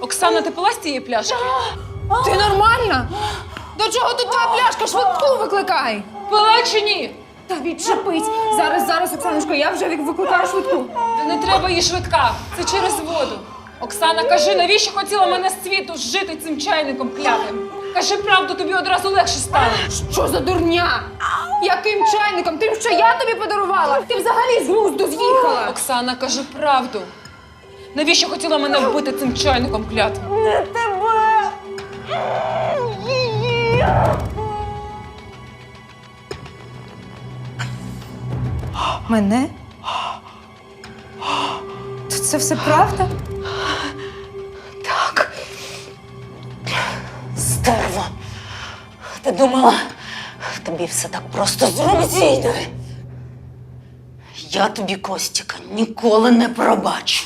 Оксана, ти пила з цієї пляшки? Ти нормальна? До чого тут твоя пляшка? Швидку викликай! Пила чи ні? Та відчепись. Зараз, зараз, Оксаночко, я вже викликаю швидку. Та не треба їй швидка. Це через воду. Оксана, кажи, навіщо хотіла мене з світу зжити цим чайником клятим? Кажи правду, тобі одразу легше стане. Що за дурня? Яким чайником? Тим, що я тобі подарувала? Ти взагалі з глузду з'їхала. Оксана, кажи правду. Навіщо хотіла мене вбити цим чайником клятим? Мене? То це все правда? Так. Стерво. Ти думала, тобі все так просто з? Я тобі, Костіка, ніколи не пробачу.